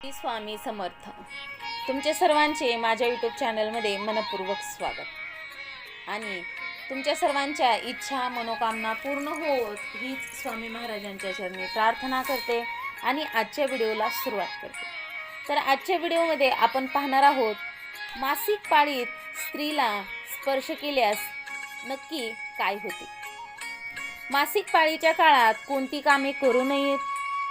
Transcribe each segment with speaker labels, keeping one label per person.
Speaker 1: स्वामी समर्थ. तुमचे सर्वांचे माझ्या यूट्यूब चॅनलमध्ये मनपूर्वक स्वागत. आणि तुमच्या सर्वांच्या इच्छा मनोकामना पूर्ण होत हीच स्वामी महाराजांच्या चरणी प्रार्थना करते आणि आजच्या व्हिडिओला सुरुवात करते. तर आजच्या व्हिडिओमध्ये आपण पाहणार आहोत मासिक पाळीत स्त्रीला स्पर्श केल्यास नक्की काय होते? मासिक पाळीच्या काळात कोणती कामे करू नयेत?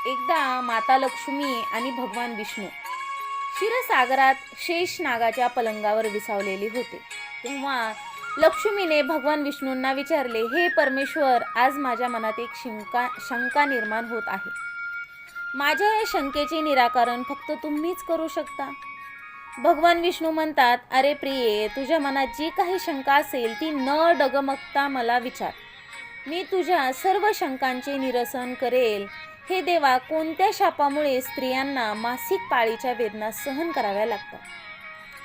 Speaker 1: एकदा माता लक्ष्मी आणि भगवान विष्णू क्षीरसागरात शेष नागाच्या पलंगावर विसावलेले होते. तेव्हा लक्ष्मीने भगवान विष्णूंना विचारले हे परमेश्वर आज माझ्या मनात एक शंका शंका निर्माण होत आहे. माझ्या या शंकेचे निराकरण फक्त तुम्हीच करू शकता. भगवान विष्णू म्हणतात अरे प्रिये तुझ्या मनात जी काही शंका असेल ती न डगमगता मला विचार. मी तुझ्या सर्व शंकांचे निरसन करेल हे देवा कोणत्या शापामुळे स्त्रियांना मासिक पाळीच्या वेदना सहन कराव्या लागतात?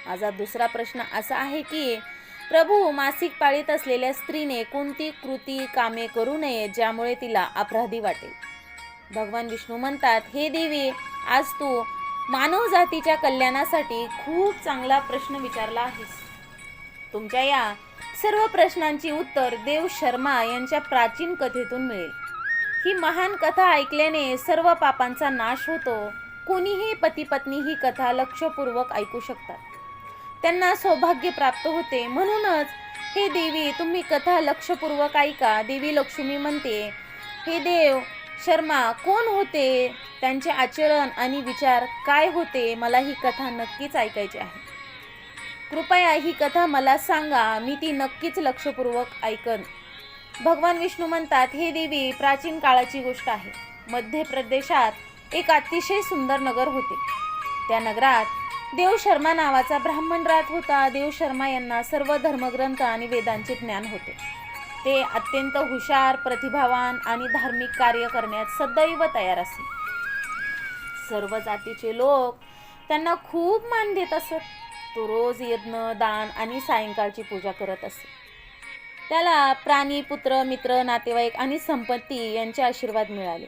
Speaker 1: माझा दुसरा प्रश्न असा आहे की प्रभू मासिक पाळीत असलेल्या स्त्रीने कोणती कृती कामे करू नये ज्यामुळे तिला अपराधी वाटेल? भगवान विष्णू म्हणतात हे देवी आज तू मानव जातीच्या कल्याणासाठी खूप चांगला प्रश्न विचारला आहेस. तुमच्या या सर्व प्रश्नांची उत्तर देव शर्मा यांच्या प्राचीन कथेतून मिळेल. ही महान कथा ऐकल्याने सर्व पापांचा नाश होतो. कोणीही पतीपत्नी ही कथा लक्षपूर्वक ऐकू शकतात. त्यांना सौभाग्य प्राप्त होते. म्हणूनच हे देवी तुम्ही कथा लक्षपूर्वक ऐका. देवी लक्ष्मी म्हणते हे देव शर्मा कोण होते? त्यांचे आचरण आणि विचार काय होते? मला ही कथा नक्कीच ऐकायची आहे. कृपया ही कथा मला सांगा. मी ती नक्कीच लक्षपूर्वक ऐकन. भगवान विष्णू म्हणतात हे देवी प्राचीन काळाची गोष्ट आहे. मध्य प्रदेशात एक अतिशय सुंदर नगर होते. त्या नगरात देव शर्मा नावाचा ब्राह्मण राहत होता. देव शर्मा यांना सर्व धर्मग्रंथ आणि वेदांचे ज्ञान होते. ते अत्यंत हुशार प्रतिभावान आणि धार्मिक कार्य करण्यात सदैव तयार असे. सर्व जातीचे लोक त्यांना खूप मान देत असत. तो रोज यज्ञ दान आणि सायंकाळची पूजा करत असे. त्याला प्राणी पुत्र मित्र नातेवाईक आणि संपत्ती यांचे आशीर्वाद मिळाले.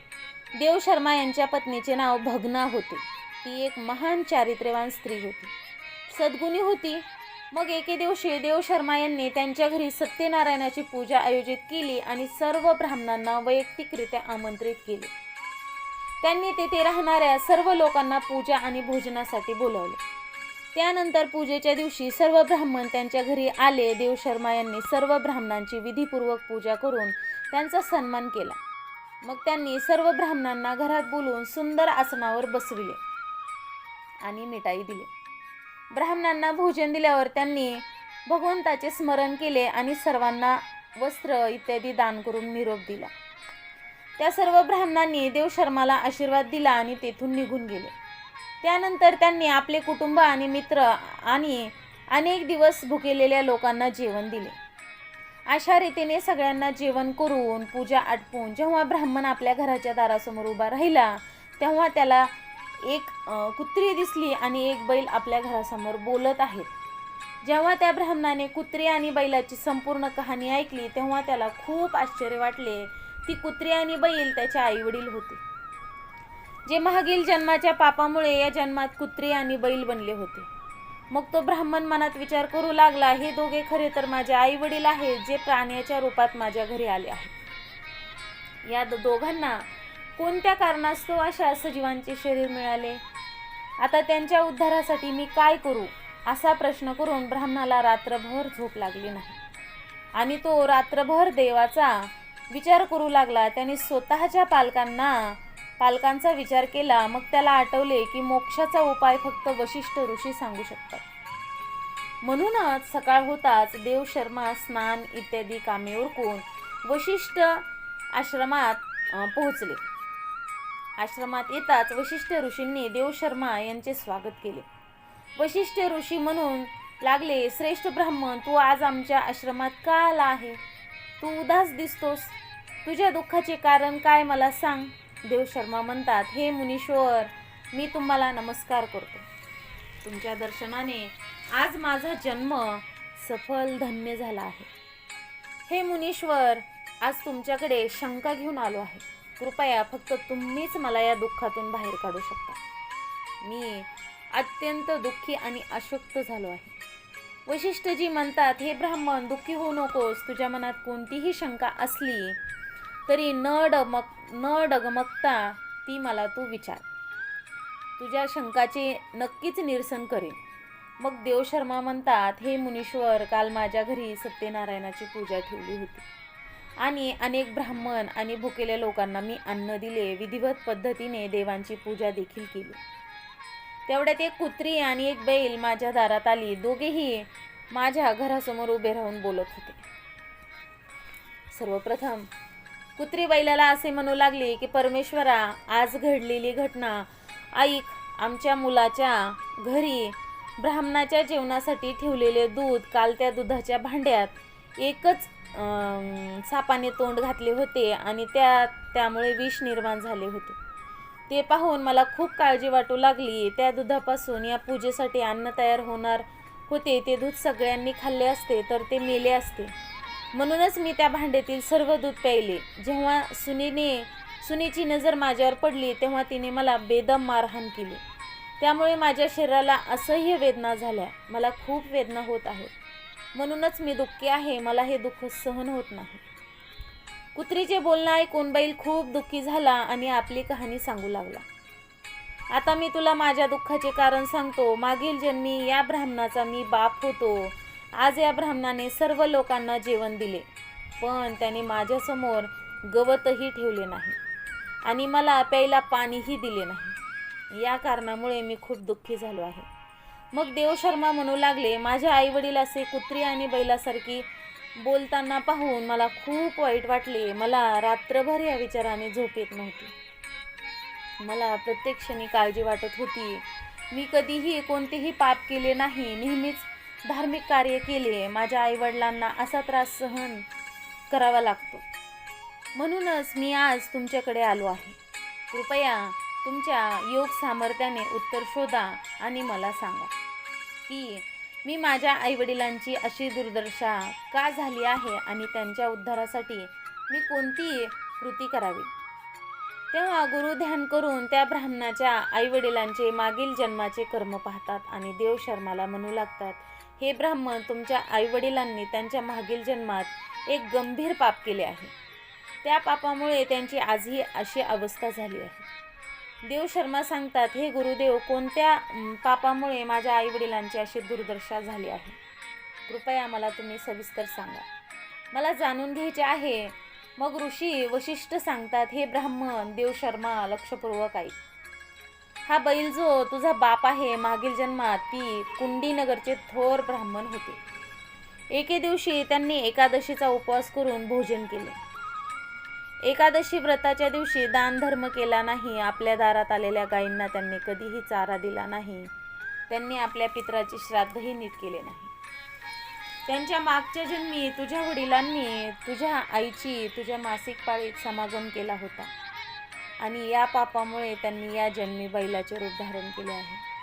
Speaker 1: देव शर्मा यांच्या पत्नीचे नाव भगना होते. ती एक महान चारित्र्यवान स्त्री होती. सद्गुणी होती. मग एके दिवशी देव शर्मा यांनी त्यांच्या घरी सत्यनारायणाची पूजा आयोजित केली आणि सर्व ब्राह्मणांना वैयक्तिकरित्या आमंत्रित केले. त्यांनी तेथे राहणाऱ्या सर्व लोकांना पूजा आणि भोजनासाठी बोलावले. त्यानंतर पूजेच्या दिवशी सर्व ब्राह्मण त्यांच्या घरी आले. देव शर्मा यांनी सर्व ब्राह्मणांची विधीपूर्वक पूजा करून त्यांचा सन्मान केला. मग त्यांनी सर्व ब्राह्मणांना घरात बोलून सुंदर आसनावर बसविले आणि मिठाई दिली. ब्राह्मणांना भोजन दिल्यावर त्यांनी भगवंताचे स्मरण केले आणि सर्वांना वस्त्र इत्यादी दान करून निरोप दिला. त्या सर्व ब्राह्मणांनी देव शर्माला आशीर्वाद दिला आणि तेथून निघून गेले. त्यानंतर त्यांनी आपले कुटुंब आणि मित्र आणि अनेक दिवस भुकेलेल्या लोकांना जेवण दिले. अशा रीतीने सगळ्यांना जेवण करून पूजा आटपून जेव्हा ब्राह्मण आपल्या घराच्या दारासमोर उभा राहिला तेव्हा त्याला एक कुत्री दिसली आणि एक बैल आपल्या घरासमोर बोलत आहेत. जेव्हा त्या ब्राह्मणाने कुत्री आणि बैलाची संपूर्ण कहाणी ऐकली तेव्हा त्याला खूप आश्चर्य वाटले. ती कुत्री आणि बैल त्याचे आईवडील होते. जे मागील जन्माच्या पापामुळे या जन्मात कुत्री आणि बैल बनले होते. मग तो ब्राह्मण मनात विचार करू लागला हे दोघे खरे तर माझे आई वडील आहेत जे प्राण्याच्या रूपात माझ्या घरी आले आहेत. या द- दोघांना कोणत्या कारणास्तव अशा सजीवांचे शरीर मिळाले? आता त्यांच्या उद्धारासाठी मी काय करू? असा प्रश्न करून ब्राह्मणाला रात्रभर झोप लागली नाही. आणि तो रात्रभर देवाचा विचार करू लागला. त्याने स्वतःच्या पालकांना पालकांचा विचार केला मग त्याला आठवले की मोक्षाचा उपाय फक्त वशिष्ठ ऋषी सांगू शकतात. म्हणूनच सकाळ होताच देव शर्मा स्नान इत्यादी कामे उरकून वशिष्ठ आश्रमात पोहोचले. आश्रमात येताच वशिष्ठ ऋषींनी देव शर्मा यांचे स्वागत केले. वशिष्ठ ऋषी म्हणून लागले श्रेष्ठ ब्राह्मण तू आज आमच्या आश्रमात का आला आहे? तू उदास दिसतोस. तुझ्या दुःखाचे कारण काय मला सांग. देव शर्मा म्हणतात हे मुनीश्वर मी तुम्हाला नमस्कार करतो. तुमच्या दर्शनाने आज माझा जन्म सफल धन्य झाला आहे. हे मुनीश्वर आज तुमच्याकडे शंका घेऊन आलो आहे. कृपया फक्त तुम्हीच मला या दुःखातून बाहेर काढू शकता. मी अत्यंत दुःखी आणि अशक्त झालो आहे. वशिष्ठजी म्हणतात हे ब्राह्मण दुःखी होऊ नकोस. तुझ्या मनात कोणतीही शंका असली तरी न डमक न डगमगता ती मला तू विचार. तुझ्या शंकाचे नक्कीच निरसन करेन. मग देवशर्मा म्हणतात हे मुनीश्वर काल माझ्या घरी सत्यनारायणाची पूजा ठेवली होती. आणि अनेक ब्राह्मण आणि भुकेल्या लोकांना मी अन्न दिले विधिवत पद्धतीने देवांची पूजा देखील केली. तेवढ्यात एक कुत्री आणि एक बैल माझ्या दारात आली. दोघेही माझ्या घरासमोर उभे राहून बोलत होते. सर्वप्रथम कुत्री बैलाला असे म्हणू लागले की परमेश्वरा आज घडलेली घटना. ऐक आमच्या मुलाच्या घरी ब्राह्मणाच्या जेवणासाठी ठेवलेले दूध काल त्या दुधाच्या भांड्यात एकच सापाने तोंड घातले होते आणि त्या त्यामुळे विष निर्माण झाले होते. ते पाहून मला खूप काळजी वाटू लागली. त्या दुधापासून या पूजेसाठी अन्न तयार होणार होते. ते दूध सगळ्यांनी खाल्ले असते तर ते मेले असते. म्हणूनच मी त्या भांड्यातील सर्व दूध प्यायले. जेव्हा सुनीने सुनीची नजर माझ्यावर पडली तेव्हा तिने मला बेदम मारहाण केली. त्यामुळे माझ्या शरीराला असह्य वेदना झाल्या. मला खूप वेदना होत आहेत. म्हणूनच मी दुःखी आहे. मला हे दुःख सहन होत नाही. कुत्रीचे बोलणं ऐकून बैल खूप दुःखी झाला आणि आपली कहाणी सांगू लागला. आता मी तुला माझ्या दुःखाचे कारण सांगतो. मागील जन्मी या ब्राह्मणाचा मी बाप होतो. आज या ब्राह्मणाने सर्व लोकांना जेवण दिले पण त्याने माझ्यासमोर गवतही ठेवले नाही आणि मला प्यायला पाणीही दिले नाही. या कारणामुळे मी खूप दुःखी झालो आहे. मग देवशर्मा म्हणू लागले माझ्या आईवडील असे कुत्री आणि बैलासारखी बोलताना पाहून मला खूप वाईट वाटले. मला रात्रभर या विचाराने झोप येत नव्हती. मला प्रत्येक क्षणी काळजी वाटत होती. मी कधीही कोणतेही पाप केले नाही. नेहमीच धार्मिक कार्य केले माझ्या आईवडिलांना असा त्रास सहन करावा लागतो. म्हणूनच मी आज तुमच्याकडे आलो आहे. कृपया तुमच्या योग सामर्थ्याने उत्तर शोधा आणि मला सांगा की मी माझ्या आईवडिलांची अशी दुर्दशा का झाली आहे आणि त्यांच्या उद्धारासाठी मी कोणती कृती करावी? तेव्हा गुरु ध्यान करून त्या ब्राह्मणाच्या आईवडिलांचे मागील जन्माचे कर्म पाहतात आणि देव शर्माला म्हणू लागतात हे ब्राह्मण तुमच्या आईवडिलांनी त्यांच्या मागील जन्मात एक गंभीर पाप केले आहे. त्या पापामुळे त्यांची आजही अशी अवस्था झाली आहे. देव शर्मा सांगतात हे गुरुदेव कोणत्या पापामुळे माझ्या आईवडिलांची अशी दुर्दशा झाली आहे? कृपया मला तुम्ही सविस्तर सांगा. मला जाणून घ्यायचे आहे. मग ऋषी वशिष्ठ सांगतात हे ब्राह्मण देव शर्मा लक्षपूर्वक ऐक. हा बैल जो तुझा बाप आहे मागील जन्मात ती कुंडीनगरचे थोर ब्राह्मण होते. एके दिवशी त्यांनी एकादशीचा उपवास करून भोजन केले. एकादशी व्रताच्या दिवशी दानधर्म केला नाही आपल्या दारात आलेल्या गायींना त्यांनी कधीही चारा दिला नाही त्यांनी आपल्या पित्राचे श्राद्धही नीट केले नाही. त्यांच्या मागच्या जन्मी तुझ्या वडिलांनी तुझ्या आईची तुझ्या मासिक पाळीत समागम केला होता. आणि या पापामुळे त्यांनी या जन्मी बैलाचे रूप धारण केले आहे.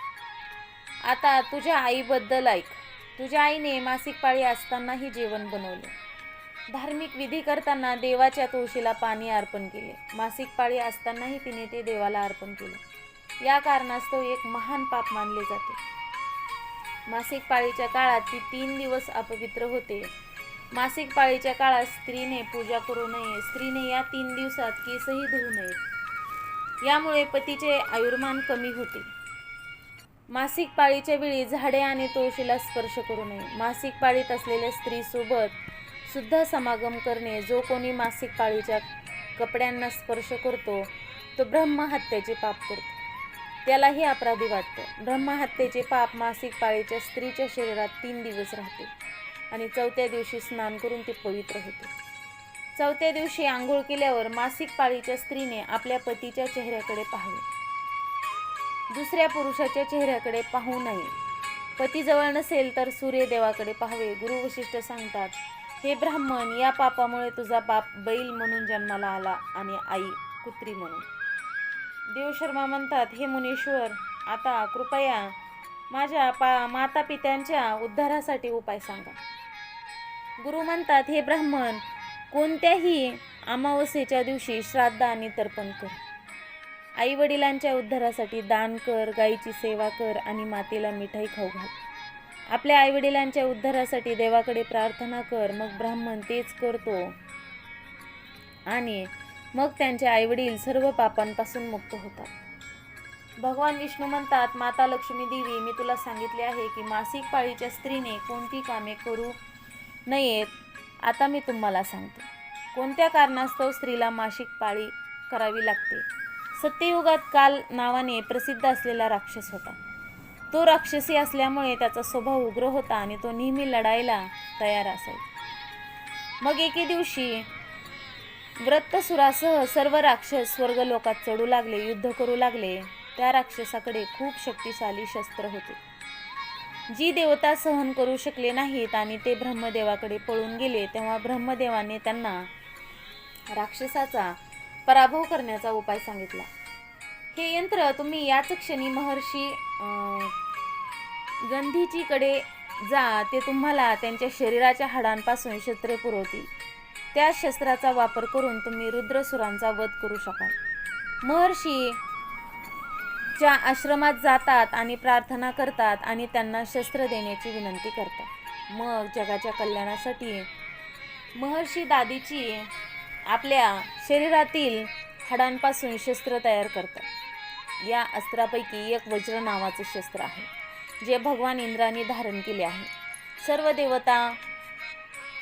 Speaker 1: आता तुझ्या आईबद्दल ऐक. तुझ्या आईने मासिक पाळी असतानाही जेवण बनवले. धार्मिक विधी करताना देवाच्या तुळशीला पाणी अर्पण केले. मासिक पाळी असतानाही तिने ते देवाला अर्पण केले. या कारणास्तव एक महान पाप मानले जाते. मासिक पाळीच्या काळात ती तीन दिवस अपवित्र होते. मासिक पाळीच्या काळात स्त्रीने पूजा करू नये. स्त्रीने या तीन दिवसात केसही धुवू नयेत यामुळे पतीचे आयुर्मान कमी होते. मासिक पाळीच्या वेळी झाडे आणि तुळशीला स्पर्श करू नये. मासिक पाळीत असलेल्या स्त्रीसोबत सुद्धा समागम करणे. जो कोणी मासिक पाळीच्या कपड्यांना स्पर्श करतो तो ब्रह्महत्येचे पाप करतो. त्यालाही अपराधी वाटतं. ब्रह्महत्येचे पाप मासिक पाळीच्या स्त्रीच्या शरीरात तीन दिवस राहते आणि चौथ्या दिवशी स्नान करून ते पवित्र होते. चौथ्या दिवशी आंघोळ केल्यावर मासिक पाळीच्या स्त्रीने आपल्या पतीच्या चेहऱ्याकडे पाहावे दुसऱ्या पुरुषाच्या चेहऱ्याकडे पाहू नये. पती जवळ नसेल तर सूर्यदेवाकडे पाहावे. गुरु वशिष्ठ सांगतात हे ब्राह्मण या पापामुळे तुझा बाप बैल म्हणून जन्माला आला आणि आई कुत्री म्हणून. देवशर्मा म्हणतात हे मुनीश्वर आता कृपया माझ्या पा माता पित्यांच्या उद्धारासाठी उपाय सांगा. गुरु म्हणतात हे ब्राह्मण कोणत्याही अमावस्येच्या दिवशी श्राद्ध आणि तर्पण कर. आई वडिलांच्या उद्धारासाठी दान कर गाईची सेवा कर आणि मातेला मिठाई खाऊ घाल. आपल्या आई वडिलांच्या उद्धारासाठी देवाकडे प्रार्थना कर मग ब्राह्मण तेच करतो. आणि मग त्यांचे आईवडील सर्व पापांपासून मुक्त होतात. भगवान विष्णू म्हणतात माता लक्ष्मी देवी मी तुला सांगितले आहे की मासिक पाळीच्या स्त्रीने कोणती कामे करू नयेत आता मी तुम्हाला सांगते. कोणत्या कारणास्तव स्त्रीला मासिक पाळी करावी लागते? सत्ययुगात काल नावाने प्रसिद्ध असलेला राक्षस होता. तो राक्षसी असल्यामुळे त्याचा स्वभाव उग्र होता आणि तो नेहमी लढायला तयार असायचा. मग एके दिवशी व्रतसुरासह सर्व राक्षस स्वर्गलोकात चढू लागले युद्ध करू लागले. त्या राक्षसाकडे खूप शक्तिशाली शस्त्र होते. जी देवता सहन करू शकले नाहीत आणि ते ब्रह्मदेवाकडे पळून गेले तेव्हा ब्रह्मदेवाने त्यांना राक्षसाचा पराभव करण्याचा उपाय सांगितला. हे यंत्र तुम्ही याच क्षणी महर्षी गंधीजीकडे जा ते तुम्हाला त्यांच्या शरीराच्या हाडांपासून शस्त्रे पुरवतील. त्या शस्त्राचा वापर करून तुम्ही रुद्रसुरांचा वध करू शकाल. महर्षी च्या आश्रमात जातात आणि प्रार्थना करतात आणि त्यांना शस्त्र देण्याची विनंती करतात. मग जगाच्या कल्याणासाठी महर्षी दादीची आपल्या शरीरातील हाडांपासून शस्त्र तयार करतात. या अस्त्रापैकी एक वज्र नावाचे शस्त्र आहे जे भगवान इंद्राने धारण केले आहे. सर्व देवता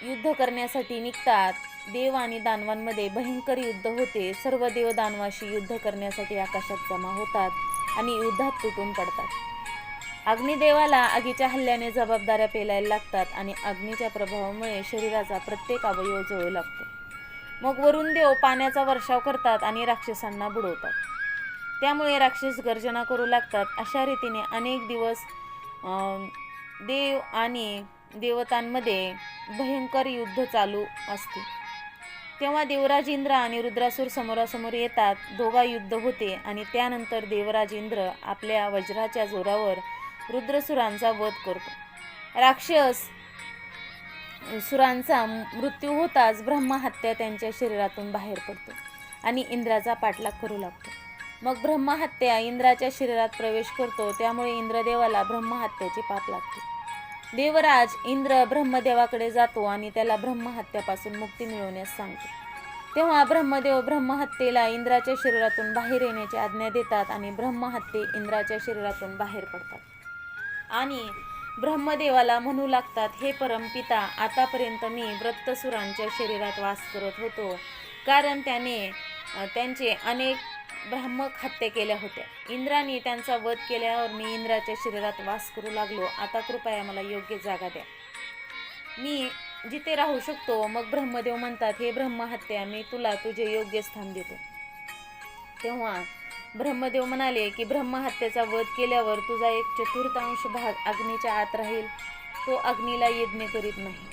Speaker 1: युद्ध करण्यासाठी निघतात. देव आणि दानवांमध्ये भयंकर युद्ध होते. सर्व देव दानवाशी युद्ध करण्यासाठी आकाशात जमा होतात. आणि युद्धात तुटून पडतात. अग्निदेवाला आगीच्या हल्ल्याने जबाबदाऱ्या पेलायला लागतात आणि अग्नीच्या प्रभावामुळे शरीराचा प्रत्येक अवयव जळू लागतो. मग वरून देव पाण्याचा वर्षाव करतात आणि राक्षसांना बुडवतात. त्यामुळे राक्षस गर्जना करू लागतात. अशा रीतीने अनेक दिवस देव आणि देवतांमध्ये भयंकर युद्ध चालू असते. तेव्हा देवराज इंद्र आणि रुद्रासूर समोरासमोर येतात. दोघा युद्ध होते आणि त्यानंतर देवराज इंद्र आपल्या वज्राच्या जोरावर रुद्रसुरांचा वध करतो. राक्षस सुरांचा मृत्यू होताच ब्रह्महत्या त्यांच्या शरीरातून बाहेर पडतो आणि इंद्राचा पाठलाग करू लागतो. मग ब्रह्महत्या इंद्राच्या शरीरात प्रवेश करतो त्यामुळे इंद्रदेवाला ब्रह्महत्याचे पाप लागते. देवराज इंद्र ब्रह्मदेवाकडे जातो आणि त्याला ब्रह्महत्यापासून मुक्ती मिळवण्यास सांगतो. तेव्हा ब्रह्मदेव ब्रह्महत्येला इंद्राच्या शरीरातून बाहेर येण्याची आज्ञा देतात आणि ब्रह्महत्ये इंद्राच्या शरीरातून बाहेर पडतात. आणि ब्रह्मदेवाला म्हणू लागतात हे परमपिता आतापर्यंत मी व्रतसुरांच्या शरीरात वास करत होतो. कारण त्याने त्यांचे अनेक ब्राह्मक हत्या केल्या होत्या. इंद्राने त्यांचा वध केल्यावर मी इंद्राच्या शरीरात वास करू लागलो. आता कृपया मला योग्य जागा द्या. मी जिथे राहू शकतो मग ब्रह्मदेव म्हणतात हे ब्रह्महत्या मी तुला तुझे योग्य स्थान देतो. तेव्हा ब्रह्मदेव म्हणाले की ब्रह्महत्येचा वध केल्यावर तुझा एक चतुर्थांश भाग अग्नीच्या आत राहील. तो अग्नीला यज्ञ करीत नाही.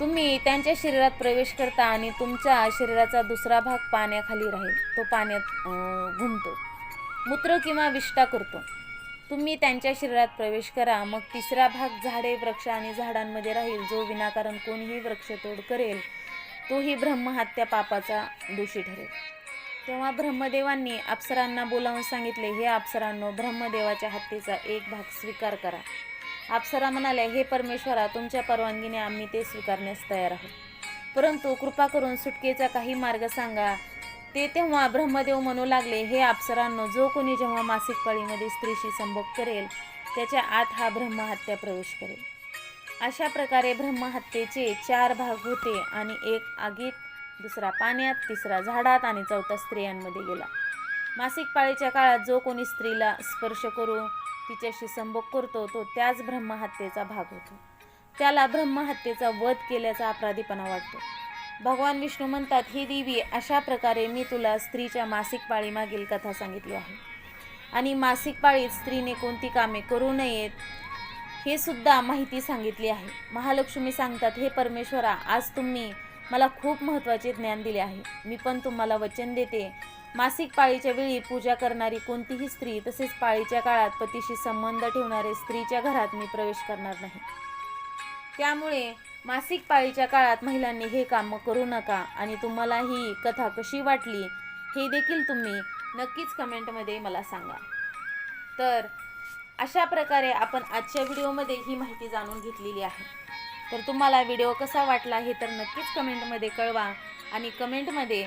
Speaker 1: तुम्ही त्यांच्या शरीरात प्रवेश करता आणि तुमच्या शरीराचा दुसरा भाग पाण्याखाली राहील. तो पाण्यात घुमतो. मूत्र किंवा विष्टा करतो. तुम्ही त्यांच्या शरीरात प्रवेश करा. मग तिसरा भाग झाडे वृक्ष आणि झाडांमध्ये राहील. जो विनाकारण कोणीही वृक्षतोड करेल तोही ब्रह्महत्या पापाचा दोषी ठरेल. तेव्हा ब्रह्मदेवांनी अप्सरांना बोलावून सांगितले हे अप्सरांनो ब्रह्मदेवाच्या हत्येचा एक भाग स्वीकार करा. अप्सरा म्हणाल्या हे परमेश्वरा तुमच्या परवानगीने आम्ही ते स्वीकारण्यास तयार आहोत. परंतु कृपा करून सुटकेचा काही मार्ग सांगा. ते तेव्हा ब्रह्मदेव म्हणू लागले हे अप्सरांनो जो कोणी जेव्हा मासिक पाळीमध्ये स्त्रीशी संभोग करेल त्याच्या आत हा ब्रह्महत्या प्रवेश करेल. अशा प्रकारे ब्रह्महत्येचे चार भाग होते आणि एक आगीत दुसरा पाण्यात तिसरा झाडात आणि चौथा स्त्रियांमध्ये गेला. मासिक पाळीच्या काळात जो कोणी स्त्रीला स्पर्श करू तिच्याशी संभोग करतो तो त्याच ब्रह्महत्येचा भाग होतो. त्याला ब्रह्महत्येचा वध केल्याचा अपराधीपणा वाटतो. भगवान विष्णू म्हणतात ही देवी अशा प्रकारे मी तुला स्त्रीच्या मासिक पाळीमागील कथा सांगितली आहे. आणि मासिक पाळीत स्त्रीने कोणती कामे करू नयेत हे सुद्धा माहिती सांगितली आहे. महालक्ष्मी सांगतात हे परमेश्वरा आज तुम्ही मला खूप महत्त्वाचे ज्ञान दिले आहे. मी पण तुम्हाला वचन देते. मासिक पाळीच्या वेळी पूजा करणारी कोणतीही स्त्री तसेच पाळीच्या काळात पतीशी संबंध ठेवणारे स्त्रीच्या घरात मी प्रवेश करणार नाही. त्यामुळे मासिक पाळीच्या काळात महिलांनी हे कामं करू नका आणि तुम्हाला ही कथा कशी वाटली हे देखील तुम्ही नक्कीच कमेंटमध्ये मला सांगा. तर अशा प्रकारे आपण आजच्या व्हिडिओमध्ये ही माहिती जाणून घेतलेली आहे. तर तुम्हाला व्हिडिओ कसा वाटला हे तर नक्कीच कमेंटमध्ये कळवा आणि कमेंटमध्ये